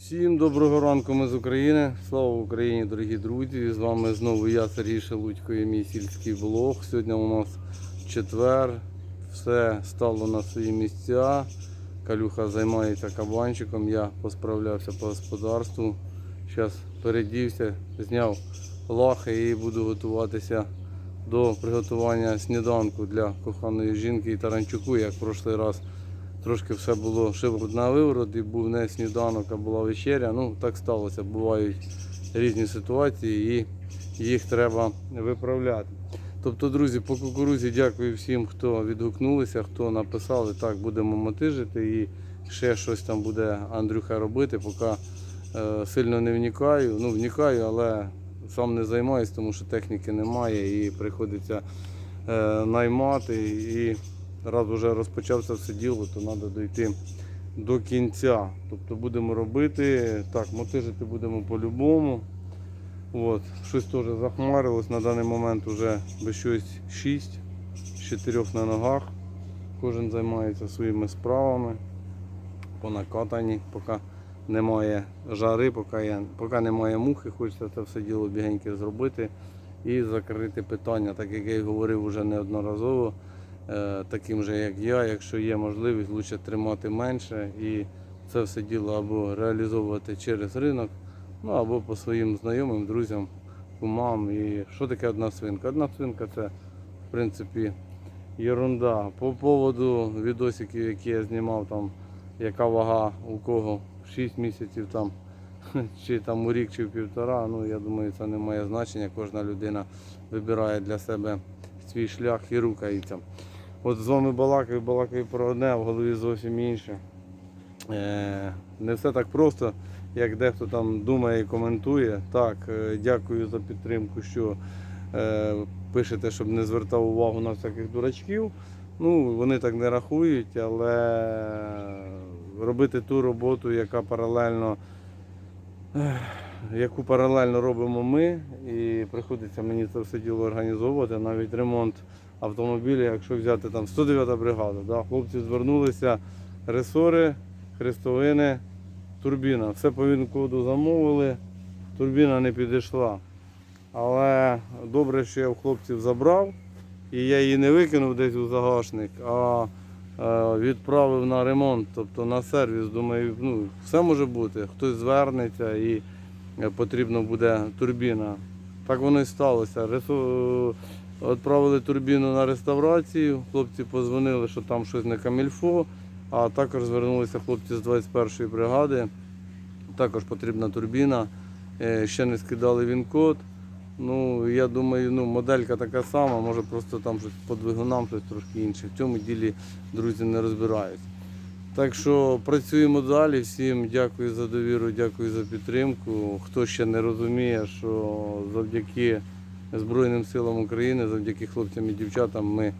Всім доброго ранку ми з України. Слава Україні, дорогі друзі! З вами знову я, Сергій Шелудько і мій сільський блог. Сьогодні у нас четвер. Все стало на свої місця. Калюха займається кабанчиком, я посправлявся по господарству. Зараз передівся, зняв лахи і буду готуватися до приготування сніданку для коханої жінки і таранчуку, як в прошлий раз. Трошки все було шиворот на виворот і був не сніданок, а була вечеря. Ну, так сталося. Бувають різні ситуації і їх треба виправляти. Тобто, друзі, по кукурузі дякую всім, хто відгукнулися, хто написали, так, будемо мотижити і ще щось там буде Андрюха робити, поки е, сильно не вникаю. Ну, вникаю, але сам не займаюся, тому що техніки немає і приходиться е, наймати. І раз вже розпочався все діло, то треба дойти до кінця. Тобто будемо робити, так, мотижити будемо по-любому. От, щось теж захмарилось, на даний момент вже без щось 6 з 4 на ногах. Кожен займається своїми справами. По накатанні, поки немає жари, поки, я, поки немає мухи, хочеться це все діло бігеньке зробити і закрити питання, так як я й говорив вже неодноразово таким же, як я, якщо є можливість, краще тримати менше і це все діло або реалізовувати через ринок, ну або по своїм знайомим, друзям, кумам. І що таке одна свинка? Одна свинка це в принципі ерунда. По поводу відосиків, які я знімав, там, яка вага у кого 6 місяців там. Чи там у рік, чи в півтора, ну я думаю, це не має значення. Кожна людина вибирає для себе свій шлях і рухається. От з вами балакаю, балакаю про одне, а в голові зовсім інше. Е, не все так просто, як дехто там думає і коментує. Так, е, дякую за підтримку, що е, пишете, щоб не звертав увагу на всяких дурачків. Ну, вони так не рахують, але робити ту роботу, яка паралельно, яку паралельно робимо ми, і приходиться мені це все діло організовувати, навіть ремонт автомобіля, якщо взяти там 109 бригада, да, хлопці звернулися, ресори, хрестовини, турбіна. Все по він-коду замовили, турбіна не підійшла. Але добре, що я в хлопців забрав, і я її не викинув десь у загашник, а е, відправив на ремонт, тобто на сервіс. Думаю, ну, все може бути. Хтось звернеться і е, потрібно буде турбіна. Так воно і сталося. Відправили турбіну на реставрацію, хлопці позвонили, що там щось не камільфо, а також звернулися хлопці з 21-ї бригади. Також потрібна турбіна. Е, Ще не скидали він-код. Ну, я думаю, ну, моделька така сама, може просто там щось по двигунам, щось трошки інше. В цьому ділі друзі не розбираються. Так що працюємо далі. Всім дякую за довіру, дякую за підтримку. Хто ще не розуміє, що завдяки Збройним силам України, завдяки хлопцям і дівчатам ми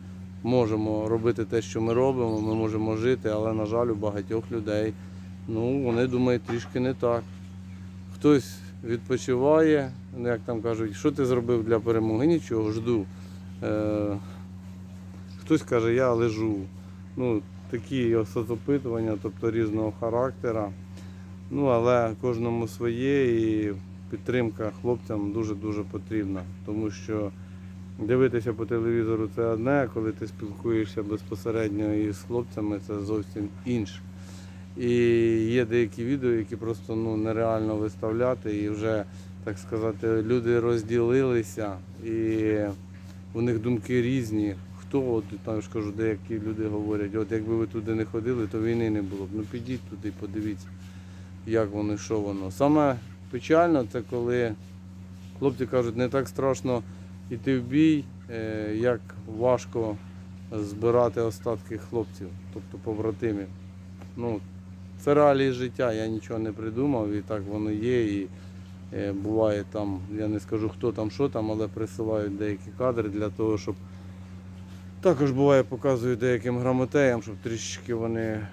можемо робити те, що ми робимо, ми можемо жити, але, на жаль, у багатьох людей ну, вони думають трішки не так. Хтось відпочиває, ну, як там кажуть, що ти зробив для перемоги? Нічого, жду. Е, хтось каже, я лежу. Ну, такі соцопитування, тобто різного характера. Ну, але кожному своє і підтримка хлопцям дуже-дуже потрібна, тому що дивитися по телевізору це одне, а коли ти спілкуєшся безпосередньо із хлопцями, це зовсім інше. І є деякі відео, які просто ну, нереально виставляти, і вже, так сказати, люди розділилися, і у них думки різні. Хто, от там ж кажу, деякі люди говорять, от якби ви туди не ходили, то війни не було б. Ну підіть туди, подивіться, як воно, що воно. Саме печально це коли хлопці кажуть, не так страшно йти в бій, е, як важко збирати остатки хлопців, тобто побратимів. Ну, це реалії життя, я нічого не придумав і так воно є. І е, буває там, я не скажу хто там, що там, але присилають деякі кадри для того, щоб також буває показують деяким грамотеям, щоб трішечки вони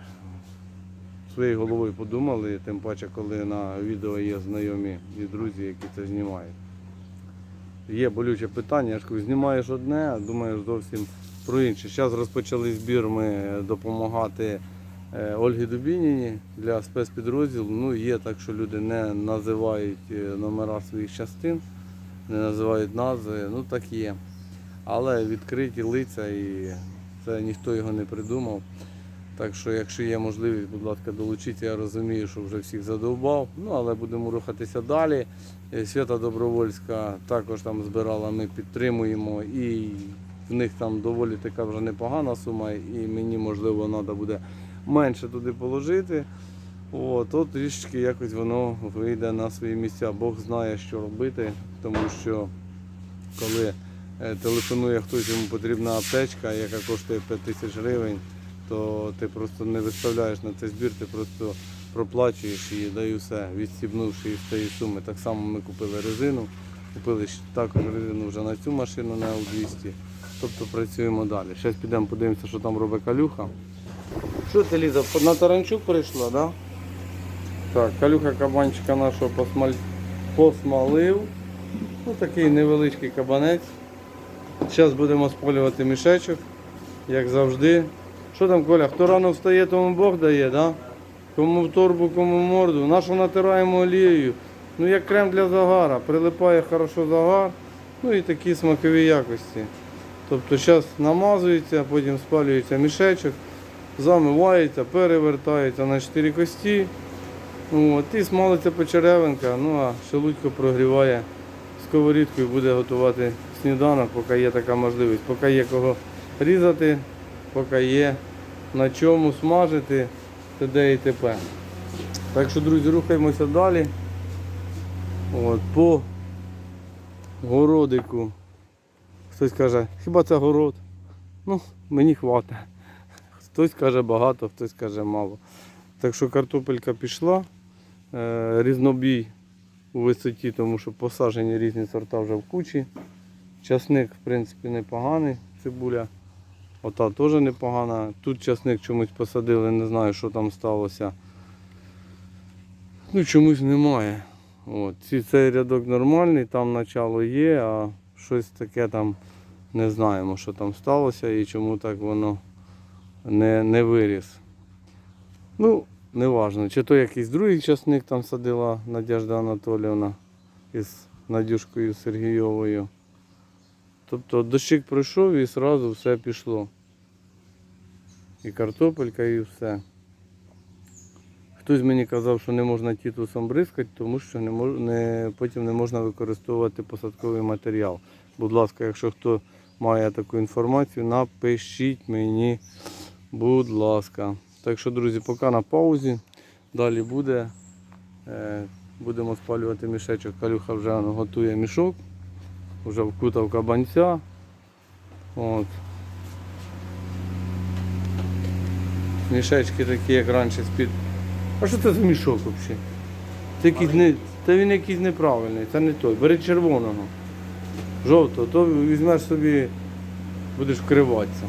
своєю головою подумали, тим паче, коли на відео є знайомі і друзі, які це знімають. Є болюче питання, я знімаєш одне, а думаєш зовсім про інше. Зараз розпочали збір ми допомагати е, Ольги Дубініні для спецпідрозділу. Ну, є так, що люди не називають е, номера своїх частин, не називають назви, ну так є. Але відкриті лиця і це ніхто його не придумав. Так що, якщо є можливість, будь ласка, долучіться. Я розумію, що вже всіх задовбав. Ну, але будемо рухатися далі. Е, Свята Добровольська також там збирала, ми підтримуємо. І в них там доволі така вже непогана сума, і мені можливо треба буде менше туди положити. От, от трішечки якось воно вийде на свої місця. Бог знає, що робити, тому що коли е, телефонує хтось, йому потрібна аптечка, яка коштує 5 тисяч гривень, то ти просто не виставляєш на цей збір, ти просто проплачуєш її, да і все, відстібнувши із цієї суми. Так само ми купили резину, купили також резину вже на цю машину на L200. Тобто працюємо далі. Зараз підемо подивимося, що там робить калюха. Що ти Ліза, на Таранчук прийшла, так? Да? Так, калюха кабанчика нашого посмаль... посмалив. Ну, такий невеличкий кабанець. Зараз будемо спалювати мішечок, як завжди. Що там, Коля, хто рано встає, тому Бог дає, да? Кому в торбу, кому в морду. Нашу натираємо олією. Ну, як крем для загара. Прилипає хорошо загар. Ну і такі смакові якості. Тобто зараз намазується, потім спалюється мішечок, замивається, перевертається на 4 кості. Ну, От, і смалиться почеревинка, ну а шелудько прогріває сковорідку і буде готувати сніданок, поки є така можливість, поки є кого різати, поки є на чому смажити, т.д. і т.п. Так що, друзі, рухаємося далі. От, по городику. Хтось каже, хіба це город? Ну, мені хватить. Хтось каже багато, хтось каже мало. Так що картопелька пішла, е, різнобій у висоті, тому що посаджені різні сорта вже в кучі. Часник, в принципі, непоганий, цибуля. Ота теж непогана. Тут часник чомусь посадили, не знаю, що там сталося. Ну, чомусь немає. От. Цей рядок нормальний, там начало є, а щось таке там не знаємо, що там сталося і чому так воно не, не виріс. Ну, не важно. Чи то якийсь другий часник там садила Надежда Анатоліївна із Надюшкою Сергійовою. Тобто дощик пройшов і одразу все пішло. І картопелька, і все. Хтось мені казав, що не можна тітусом бризкати, тому що не мож, не, потім не можна використовувати посадковий матеріал. Будь ласка, якщо хто має таку інформацію, напишіть мені, будь ласка. Так що, друзі, поки на паузі. Далі буде. Е, Будемо спалювати мішечок. Калюха вже готує мішок. Вже вкутав кабанця. От. Мішечки такі, як раніше з-під. А що це за мішок взагалі? Це якийсь не... Та він якийсь неправильний, це не той. Бери червоного. Жовтого, то візьмеш собі, будеш вкриватися.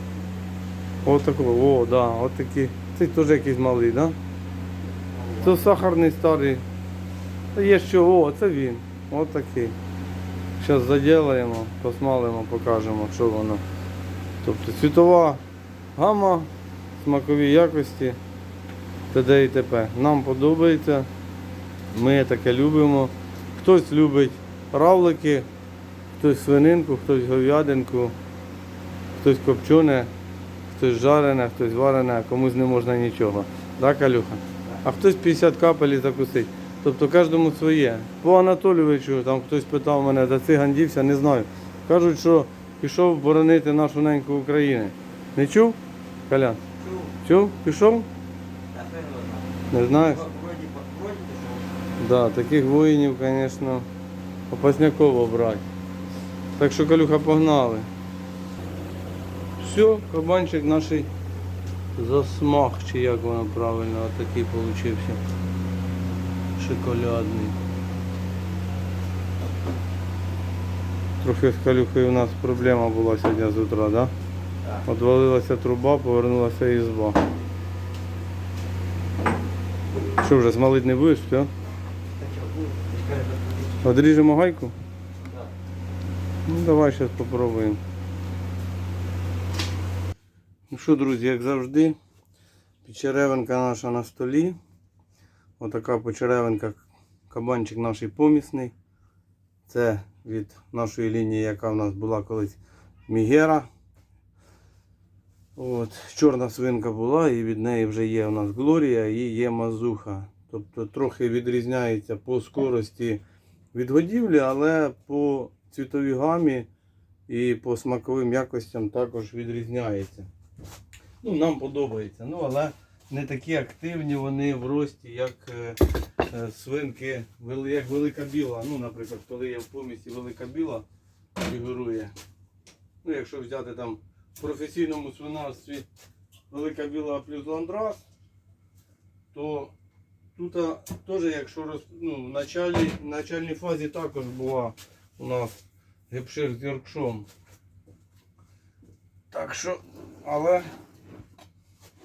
Ось такого, о, да, от такі. Цей теж якийсь малий, да? Це сахарний старий. Та є що, о, це він. Ось такий. Зараз заділаємо, посмалимо, покажемо, що воно. Тобто світова гама, смакові якості, т.д. і т.п. Нам подобається. Ми таке любимо. Хтось любить равлики, хтось свининку, хтось говядинку, хтось копчене, хтось жарене, хтось варене, комусь не можна нічого. Так, Калюха? А хтось 50 капель закусить. Тобто кожному своє. По Анатолійовичу, там хтось питав мене, за циган дівся, не знаю. Кажуть, що пішов боронити нашу неньку України. Не чув? Колян? Чув? Чув? Пішов? Не знаєш? Да, таких воїнів, звісно, опасняково брати. Так що, Калюха, погнали. Все, кабанчик наш засмак, чи як воно правильно, отакий получився. Шоколадний. Трохи з Калюхою у нас проблема була сьогодні з утра, да? Отвалилася труба, повернулася ізба. Що вже смалить не будеш, все? Одріжемо гайку? Ну давай зараз попробуємо. Ну що, друзі, як завжди, Печеревинка наша на столі. Отака почеревинка, кабанчик наш помісний. Це від нашої лінії, яка в нас була колись Мігера. От, чорна свинка була і від неї вже є у нас Глорія і є мазуха. Тобто трохи відрізняється по скорості від годівлі, але по цвітовій гамі і по смаковим якостям також відрізняється. Ну, нам подобається. Ну, але не такі активні вони в рості, як е, е, свинки, як велика біла. Ну, наприклад, коли є в помісті велика біла фігурує. Ну, якщо взяти там в професійному свинарстві велика біла плюс ландрас, то тут теж, якщо роз, ну, в началі, в начальній фазі також була у нас гепшир з Йоркшом. Так що, але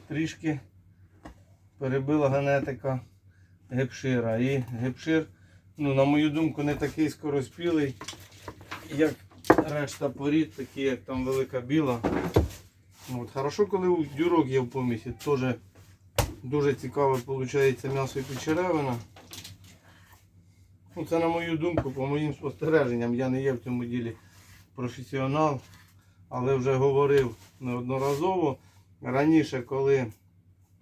трішки перебила генетика гепшира. І гепшир, ну, на мою думку, не такий скороспілий, як решта порід, такі як там велика біла. От, хорошо, коли дюрок є в помісі, теж дуже цікаве виходить м'ясо і печеревина. Ну, це на мою думку, по моїм спостереженням. Я не є в цьому ділі професіонал, але вже говорив неодноразово. Раніше, коли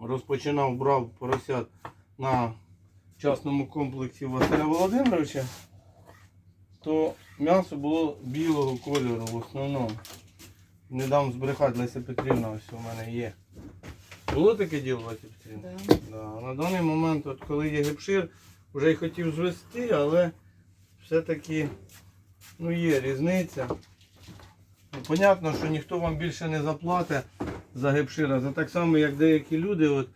розпочинав, брав поросят на частному комплексі Василя Володимировича, то м'ясо було білого кольору в основному. Не дам збрехати Леся Петрівна, ось у мене є. Було таке діло, Леся Петрівна? Да. Да. На даний момент, от коли є гепшир, вже й хотів звести, але все-таки ну, є різниця. Ну, понятно, що ніхто вам більше не заплатить за гепшира. Це так само, як деякі люди от,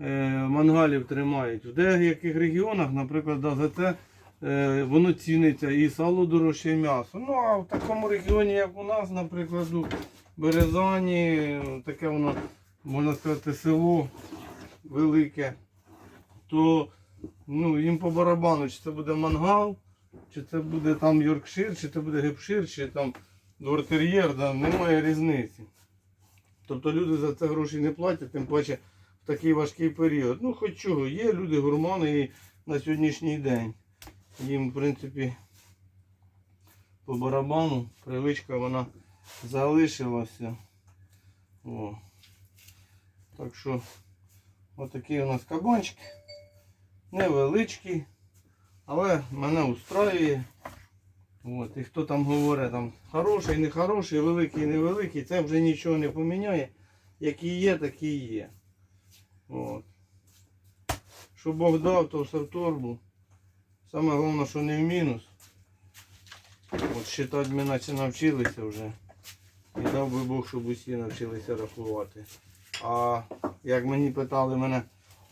е, мангалів тримають. В деяких регіонах, наприклад, за це е, воно ціниться і сало дорожче, і м'ясо. Ну а в такому регіоні, як у нас, наприклад, у Березані, таке воно, можна сказати, село велике, то ну, їм по барабану, чи це буде мангал, чи це буде там Йоркшир, чи це буде гепшир, чи там двортер'єр, да, немає різниці. Тобто люди за це гроші не платять, тим паче в такий важкий період. Ну, хоч чого, є люди гурмани і на сьогоднішній день. Їм, в принципі, по барабану привичка вона залишилася. О. Так що отакий у нас кабанчик. Невеличкий, але мене устраює. От, і хто там говорить, там хороший, не хороший, великий, невеликий, це вже нічого не поміняє. Які є, такі є. От. Що Бог дав, то все в торбу. Саме головне, що не в мінус. От считати ми наче навчилися вже. І дав би Бог, щоб усі навчилися рахувати. А як мені питали мене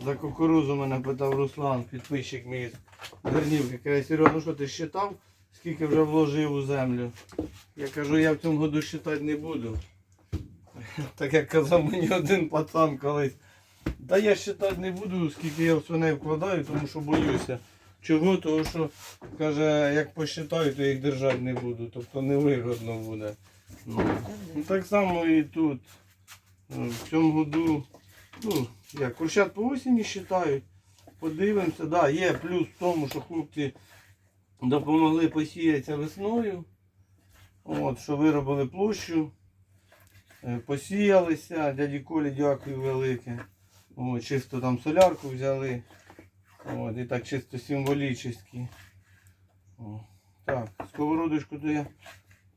за кукурузу, мене питав Руслан, підписчик мій з Дернівки. Каже, Серега, ну що ти считав, скільки вже вложив у землю? Я кажу, я в цьому году считати не буду. Так як казав мені один пацан колись. Та я считати не буду, скільки я в свиней вкладаю, тому що боюся. Чого? Тому що, каже, як посчитаю, то їх держати не буду. Тобто невигодно буде. Ну, так само і тут. Е, В цьому году, ну, як курчат по осені вважають. Подивимося, да, є плюс в тому, що хлопці допомогли посіятися весною. От, що виробили площу, е, посіялися, дяді Колі дякую велике. От, чисто там солярку взяли. От, і так чисто символічно. Так, сковородочку то я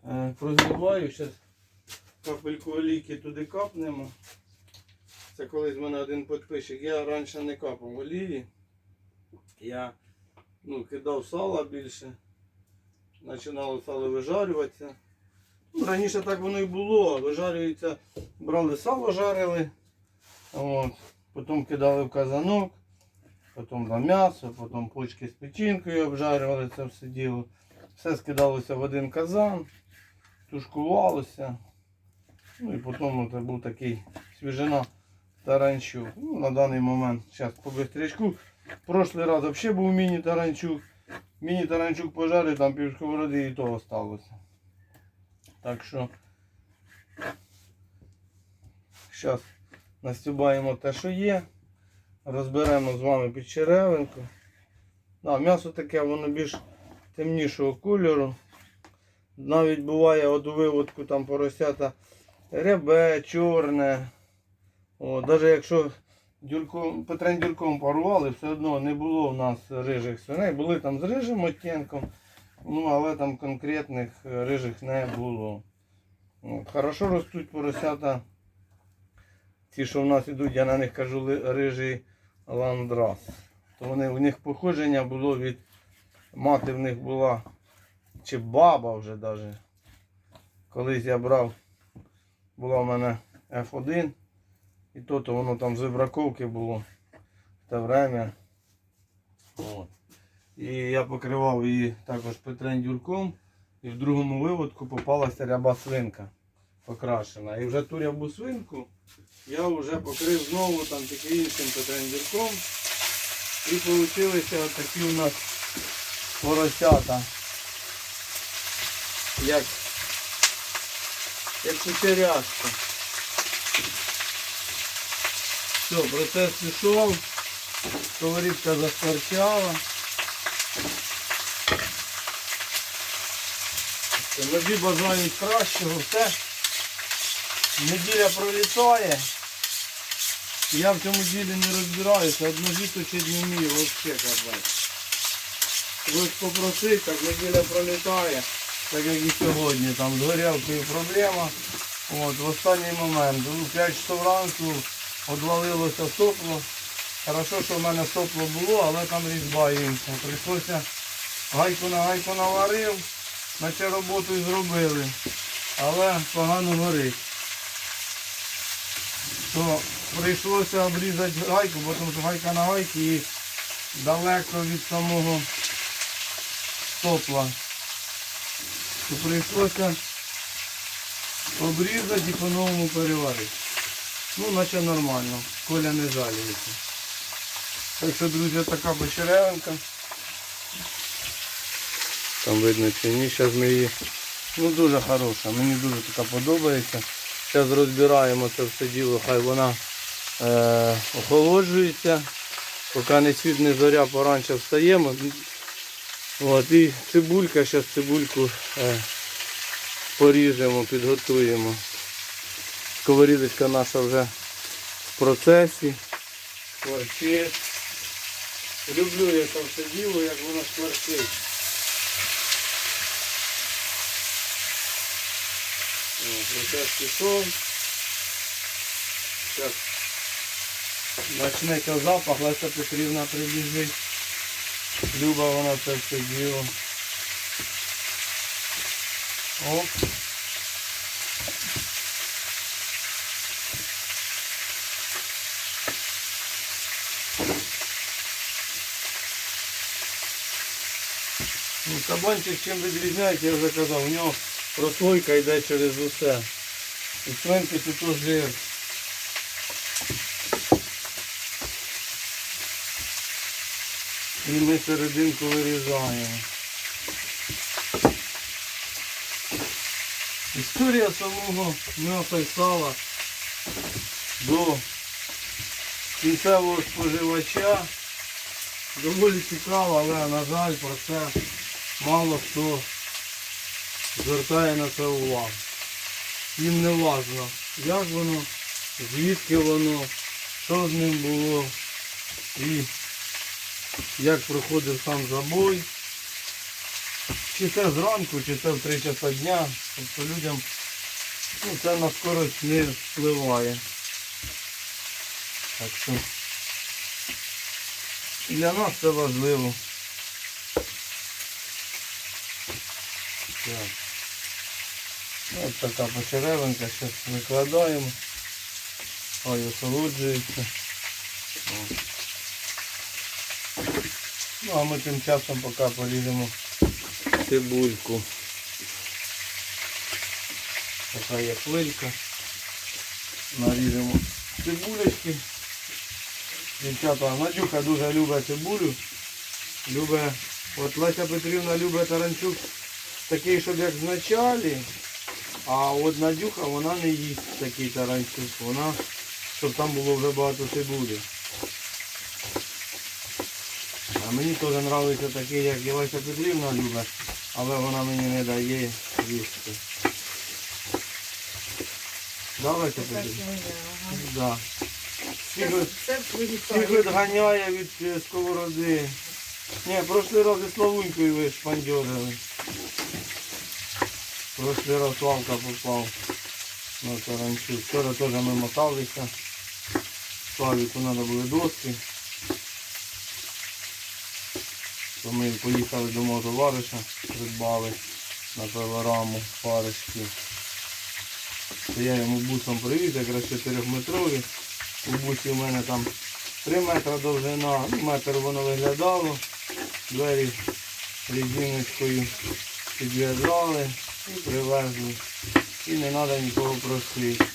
е, прозливаю. Зараз капельку олійки туди капнемо. Це колись в мене один підписчик. Я раніше не капав олії. Я ну, кидав сала більше. Починало сало вижарюватися. Ну, раніше так воно і було. Вижарюється, брали сало, жарили. От. Потім кидали в казанок, потім на м'ясо, потім почки з печінкою обжарювали це все діло. Все скидалося в один казан, тушкувалося. Ну і потім це був такий свіжина таранчук. Ну, на даний момент, зараз по бистрячку. Прошлий раз взагалі був міні-таранчук. Міні-таранчук пожарив, там пів сковороди і то осталося. Так що зараз Настюбаємо те, що є. Розберемо з вами підчеревинку. Да, м'ясо таке, воно більш темнішого кольору. Навіть буває от у виводку там поросята рябе, чорне. О, навіть якщо дюрком, Петрен дюрком парували, все одно не було в нас рижих свиней. Були там з рижим оттінком, ну, але там конкретних рижих не було. От, Хорошо ростуть поросята. Ті, що в нас ідуть, я на них кажу рижий ландрас. То вони, у них походження було від мати в них була, чи баба вже навіть. Колись я брав, була в мене F1, і то, то воно там з вибраковки було в те время. От. І я покривав її також петрендюрком. І в другому виводку попалася ряба свинка покрашена. І вже ту рябу свинку я вже покрив знову там тільки іншим петрендюрком. І вийшли отакі у нас поросята. Як, як кучеряшка. Все, процес пішов. Сковорідка заскорчала. Ножі бажають кращого, все. Неділя пролітає. Я в цьому ділі не розбираюся, ножі точить не вмію, взагалі казати. Хтось попросить, так неділя пролітає, так як і сьогодні. Там з горілкою проблема. От, в останній момент, у 5 часов ранку одвалилося сопло. Хорошо, що в мене сопло було, але там різьба інша. Прийшлося гайку на гайку наварив, наче роботу і зробили. Але погано горить. То прийшлося обрізати гайку, бо що гайка на гайці і далеко від самого сопла. То прийшлося обрізати і по-новому переварити. Ну, наче нормально. Коля не жаліється. Так що, друзі, така почеревинка. Там видно чи ні, зараз ми її. Ну дуже хороша, мені дуже така подобається. Зараз розбираємо це все діло, хай вона е, охолоджується. Поки не світ, не зоря, поранше встаємо. От, і цибулька, зараз цибульку е, поріжемо, підготуємо. Сковорідочка наша вже в процесі. Шкварчить. Люблю я це все діло, як воно шкварчить. Процес пішов. Зараз запах, Леся Петрівна прибіжить. Люба вона це все діло. Оп. Кабанчик чим відрізняється, я вже казав, у нього прослойка йде через усе. І свинки тут теж жир. І ми серединку вирізаємо. Історія самого м'яса і сала до кінцевого споживача доволі цікава, але на жаль про це мало хто звертає на це увагу. Їм не важно, як воно, звідки воно, що з ним було і як проходив сам забой. Чи це зранку, чи це в 3 часа дня. Тобто людям ну, це на скорость не впливає. Так що для нас це важливо. Ось така почеревинка, зараз викладаємо. Ой, охолоджується. О. Ну а ми тим часом поки поріжемо цибульку. Така є хвилька. Наріжемо цибулечки. Дівчата, Надюха дуже любить цибулю. Любить, от Леся Петрівна любить таранчук такий, щоб як в началі. А от Надюха вона не їсть такий таранчук. Вона щоб там було вже багато цибулі. А мені теж подобається такий, як Єлеся Петрівна любить, але вона мені не дає їсти. Да, Леся Так ага. Да. Всіх відганяє від е, сковороди. Ні, прошлий раз і Славунькою ви шпандьорили. Прошлий раз Славка попав на таранчу. Вчора теж ми моталися. Славіку треба були доски. То ми поїхали до мого товариша, придбали на пилораму парочки. То я йому бусом привіз, якраз 4-метрові. У бусі в мене там 3 метри довжина, ну, метр воно виглядало. Двері резиночкою підв'язали і привезли. І не треба нікого просити.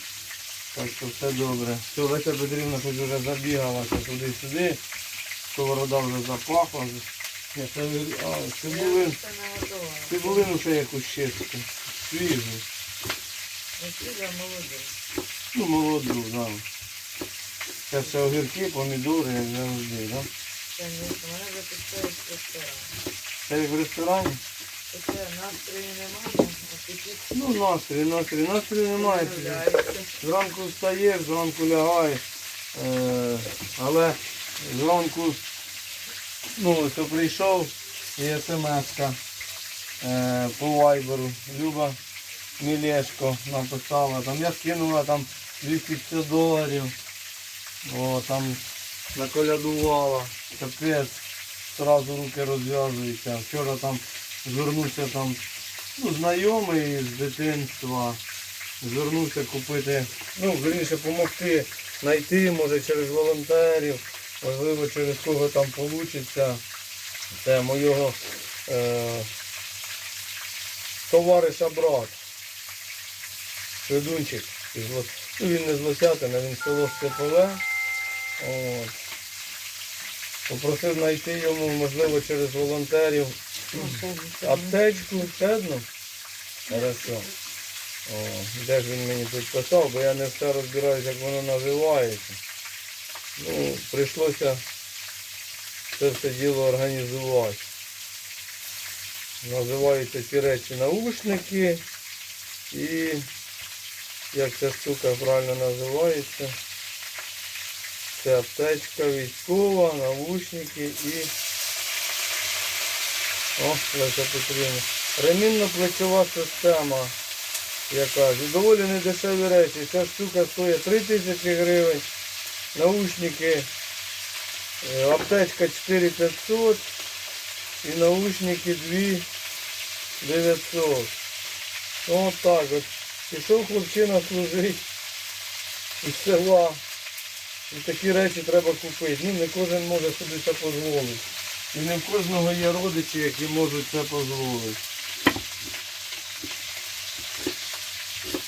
Так що все добре. Все, Леся Петрівна хоч вже забігалася туди-сюди. Сковорода вже запахла. Ні, це, а, цибулин, цибулину ще якусь чисту. Свіжу. Весілля молоде. Ну, молоду, да. Це все огірки, помідори, як завжди, да? Це не в ресторан. Це як в ресторані? Це настрою немає, Ну, настрій, настрій, настрій немає. Зранку встаєш, зранку лягаєш. Е, але зранку, ну, ось прийшов і смс-ка е, по вайберу. Люба Мілешко написала, там я скинула там 250 доларів. О, там наколядувала. Капець, одразу руки розв'язуються. Вчора там звернувся там ну, знайомий з дитинства. Звернувся купити, ну, вірніше, допомогти знайти, може через волонтерів, можливо, через кого там вийде. Це моєго е, товариша брат. Федунчик. Ну, він не з Лосятина, він село Степове. От. Попросив знайти йому, можливо, через волонтерів аптечку, одну. Хорошо. О, де ж він мені тут писав, бо я не все розбираюся, як воно називається. Ну, прийшлося це все діло організувати. Називаються ці речі наушники і як ця штука правильно називається. Це аптечка військова, наушники і... О, Леся Петрівна. Ремінно-плечова система якась. І доволі недешеві речі. Ця штука стоїть 3 тисячі гривень. Наушники, е, аптечка 4500 і наушники 2900. От так от. Пішов хлопчина служить із села. І такі речі треба купити. Ну не кожен може собі це дозволити. І не в кожного є родичі, які можуть це дозволити.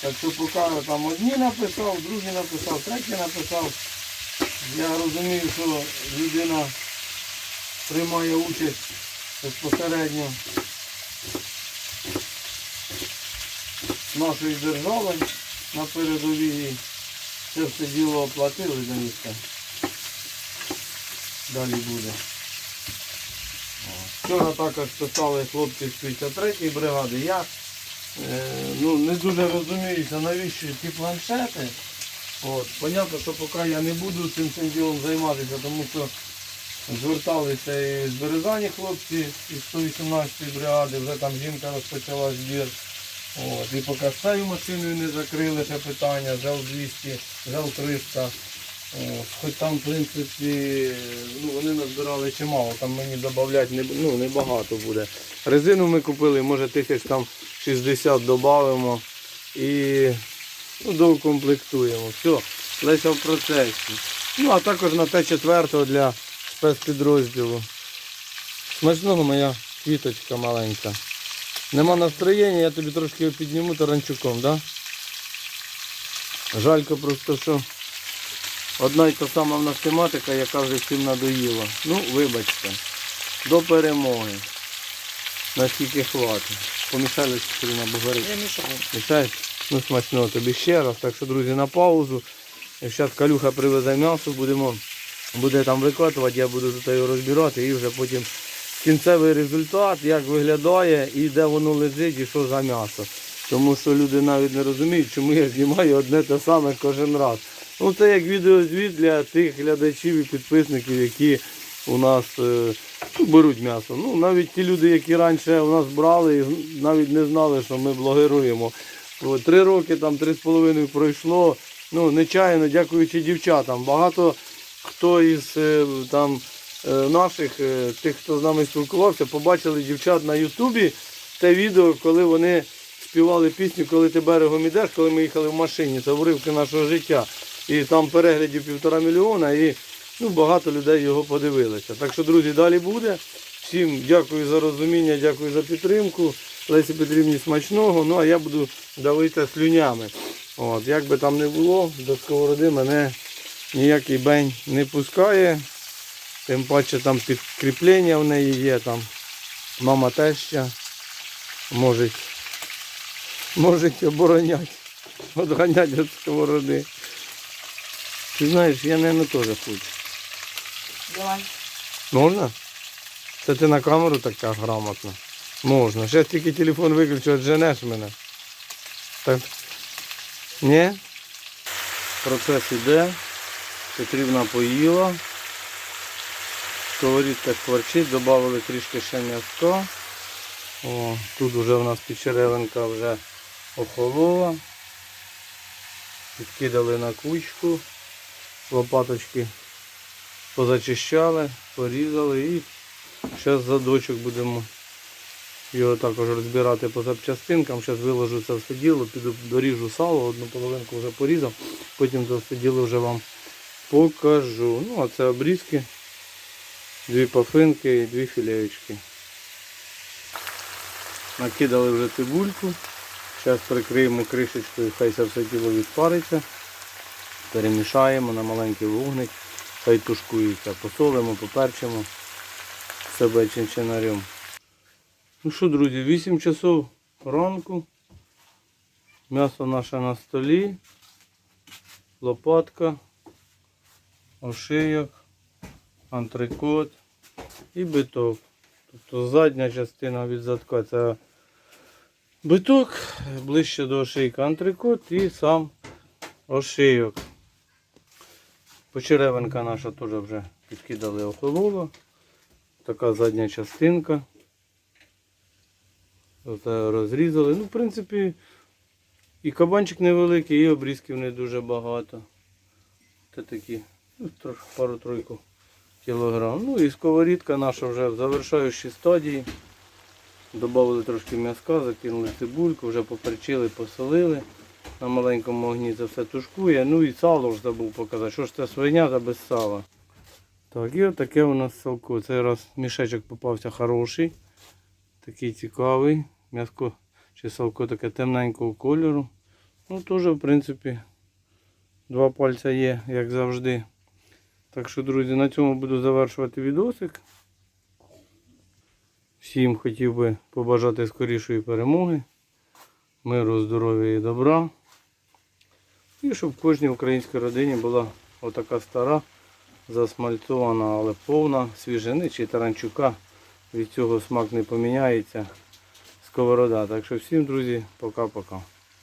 Так що поки там одні написав, другі написав, третій написав. Я розумію, що людина приймає участь безпосередньо нашої держави на передовій. Це все діло оплатили за місце. Далі буде. Вчора також писали хлопці з 53-ї бригади. Я е, ну, не дуже розуміюся, навіщо ці планшети. От, понятно, що поки я не буду цим цим ділом займатися, тому що зверталися і з Березані хлопці із 118-ї бригади, вже там жінка розпочала збір. От, і поки з цією машиною не закрили ще питання, ЗЕЛ 200, ЗЕЛ 300. От, хоч там, в принципі, ну, вони назбирали чимало, там мені додати ну, небагато буде. Резину ми купили, може тисяч там 60 додамо і ну, доукомплектуємо. Все, Леся в процесі. Ну, а також на Т4 для спецпідрозділу. Смачного моя квіточка маленька. Нема настроєння, я тобі трошки його підніму таранчуком, да? Жалько просто, що одна й та сама в нас тематика, яка вже всім надоїла. Ну, вибачте. До перемоги. Наскільки хватить. Помішали Катерина Богорить. Я мішаю. Мішаєш? Ну, смачного тобі ще раз. Так що, друзі, на паузу. Зараз Калюха привезе м'ясо, будемо, буде там викатувати, я буду тут його розбирати і вже потім кінцевий результат, як виглядає і де воно лежить і що за м'ясо. Тому що люди навіть не розуміють, чому я знімаю одне те саме кожен раз. Ну це як відеозвіт для тих глядачів і підписників, які у нас е, ну, беруть м'ясо. Ну навіть ті люди, які раніше у нас брали, і навіть не знали, що ми блогеруємо. Три роки, там три з половиною пройшло. Ну, нечаянно, дякуючи дівчатам. Багато хто із е, там наших, е, тих, хто з нами спілкувався, побачили дівчат на Ютубі те відео, коли вони співали пісню, коли ти берегом ідеш, коли ми їхали в машині, це уривки нашого життя. І там переглядів півтора мільйона, і ну, багато людей його подивилися. Так що, друзі, далі буде. Всім дякую за розуміння, дякую за підтримку. Лесі Петрівні смачного. Ну а я буду давити слюнями. От, як би там не було, до сковороди мене ніякий бень не пускає. Тим паче там підкріплення в неї є, там мама теща може, може обороняти, відганяти від сковороди. Ти знаєш, я, мабуть, теж хочу. Давай. Можна? Це ти на камеру така грамотна. Можна. Ще тільки телефон виключу, отженеш мене. Так. Ні? Процес іде. Потрібна поїла. Сковорідка шкварчить, додали трішки ще м'яска. О, тут вже у нас печеревинка вже охолола. Підкидали на кучку. Лопаточки позачищали, порізали і зараз задочок будемо його також розбирати по запчастинкам. Зараз виложу це все діло, піду доріжу сало, одну половинку вже порізав, потім це все діло вже вам покажу. Ну, а це обрізки, дві пафинки і дві філеєчки. Накидали вже цибульку. Зараз прикриємо кришечкою, хай це все діло відпариться. Перемішаємо на маленький вогник, хай тушкується. Посолимо, поперчимо себе чинчинарем. Ну що, друзі, 8 часов ранку. М'ясо наше на столі, лопатка, ошийок, антрикот і биток. Тобто задня частина від задка це биток, ближче до ошийка антрикот і сам ошийок. Почеревинка наша теж вже підкидали охолола. Така задня частинка. Оце розрізали. Ну, в принципі, і кабанчик невеликий, і обрізків не дуже багато. Це такі, ну, пару-тройку кілограм. Ну і сковорідка наша вже в завершаючій стадії. Добавили трошки м'язка, закинули цибульку, вже поперчили, посолили. На маленькому огні це все тушкує. Ну і сало ж забув показати. Що ж це свиня без сала. Так, і отаке у нас салко. Цей раз мішечок попався хороший. Такий цікавий. М'яско чи салко таке темненького кольору. Ну теж, в принципі, два пальця є, як завжди. Так що, друзі, на цьому буду завершувати відосик. Всім хотів би побажати скорішої перемоги, миру, здоров'я і добра. І щоб в кожній українській родині була отака стара, засмальцована, але повна свіжини чи таранчука. Від цього смак не поміняється. Сковорода. Так що всім, друзі, пока-пока.